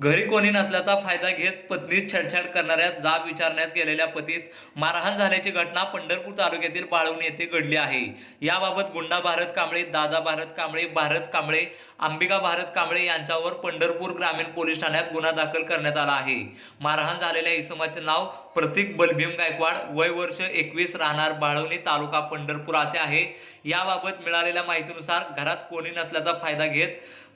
घरी कोणी नसल्याचा फायदा घेत पत्नीस छेडछाड करणाऱ्यास जाब विचारण्यास गेलेल्या पतीस मारहाण झाल्याची घटना पंढरपूर तालुक्यातील बाळवणी येथे घडली आहे. याबाबत गुंडा भारत कांबळे दादा भारत कांबळे भारत कांबळे अंबिका भारत कांबळे यांच्यावर पंढरपूर ग्रामीण पोलीस ठाण्यात गुन्हा दाखल करण्यात आला आहे. मारहाण झालेल्या इसमाचे नाव प्रतीक बलभीम गायकवाड वय वर्ष एकवीस राहणार बाळवणी तालुका पंढरपूर असे आहे. याबाबत मिळालेल्या माहितीनुसार घरात कोणी नसल्याचा फायदा घेत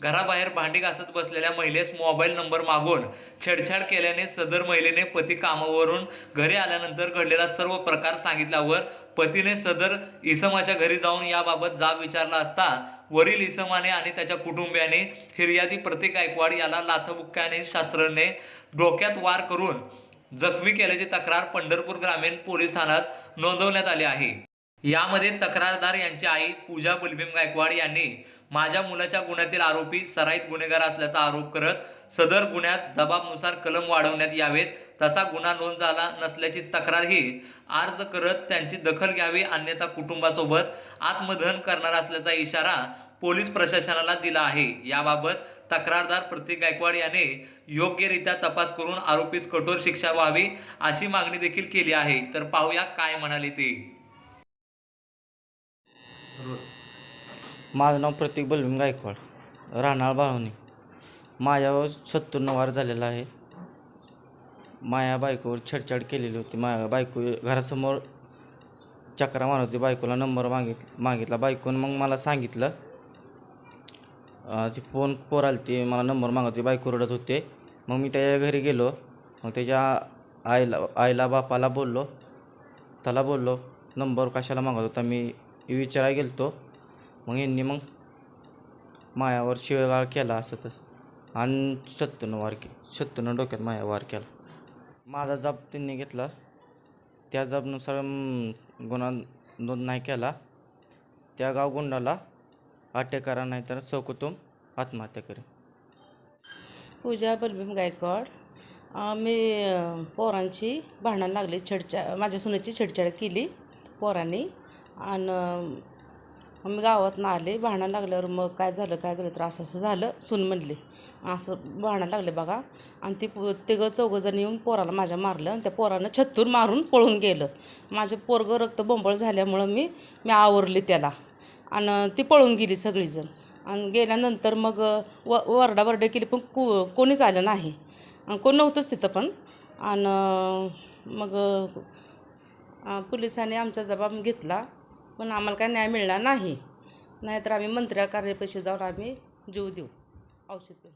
घराबाहेर भांडी घासत बसलेल्या महिलेस मोबाईल नंबर मागून छेडछाड केल्याने सदर महिलेने पती कामावरून घरी आल्यानंतर घडलेला सर्व प्रकार सांगितल्यावर पतीने सदर इसमाच्या घरी जाऊन याबाबत जाब विचारला असता वरील इसमाने आणि त्याच्या कुटुंबियाने फिर्यादी प्रतीक गायकवाड याला लाथबुक्क्याने शास्त्रने डोक्यात वार करून जखमी केल्याची तक्रार पंढरपूर ग्रामीण पोलीस ठाण्यात नोंदवण्यात आली आहे. यामध्ये तक्रारदार यांची आई पूजा बलभीम गायकवाड यांनी माझ्या मुलाच्या गुन्ह्यातील आरोपी सराईत गुन्हेगार असल्याचा आरोप करत सदर गुन्ह्यात जबाबनुसार कलम वाढवण्यात यावेत. तसा गुन्हा नोंद झाला नसल्याची तक्रारही अर्ज करत त्यांची दखल घ्यावी अन्यथा कुटुंबासोबत आत्मदहन करणार असल्याचा इशारा पोलीस प्रशासनाला दिला आहे. याबाबत तक्रारदार प्रतीक गायकवाड याने योग्यरित्या तपास करून आरोपीस कठोर शिक्षा व्हावी अशी मागणी देखील केली आहे. तर पाहूया काय म्हणाले ते. माझं नाव प्रतीक बलभीम गायकवाड राहणार बाळवणी. माझ्यावर सत्तूर वार झालेला आहे. माया बायकोवर छेडछाड केलेली होती. माया बायको घरासमोर चक्रा मारत होती. बायकोला नंबर मागित मागितला. बायकोनं मग मला सांगितलं ती फोन पोर आली ती मला नंबर मागत होती. बायको रडत होते. मग मी त्याच्या घरी गेलो. मग त्याच्या आईला आईला बापाला बोललो. त्याला बोललो नंबर कशाला मागत होता मी विचारायला गेलतो. मग यांनी मग मायावर शिवेगाळ केला असं तसं. आणि सत्तूनं वार के सत्तूनं डोक्यात माया वार केला. माझा जाब त्यांनी घेतला. त्या जाबनुसार गुन्हा नोंद नाही केला. त्या गाव गुंडाला अटक करा नाही तर चौकतून आत्महत्या करेल पूजा बलभीम गायकवाड मी पोरांची भांडण लागली छेडछाड माझ्या सुनेची छेडछाड केली पोरांनी. आणि मी गावातनं आले भांडण लागल्यावर मग काय झालं काय झालं तर असं असं झालं सून म्हणली. असं भांडण लागले बघा. आणि ती पो- तिघं चौघंजण येऊन पोराला माझ्या मारलं आणि त्या पोरानं छत्तूर मारून पळून गेलं. माझे पोरगं रक्त बोंबळ झाल्यामुळं मी मी आवरली त्याला. आणि ती पळून गेली सगळीजण. आणि गेल्यानंतर मग व वरडावरडे केली पण को कोणीच आलं नाही. आणि कोण नव्हतंच तिथं पण. आणि मग पोलिसांनी आमचा जबाब घेतला. पण आम्हाला काय न्याय मिळणार नाही. नाहीतर आम्ही मंत्र्या कार्यपेशी जाऊन आम्ही जीव देऊ. औषध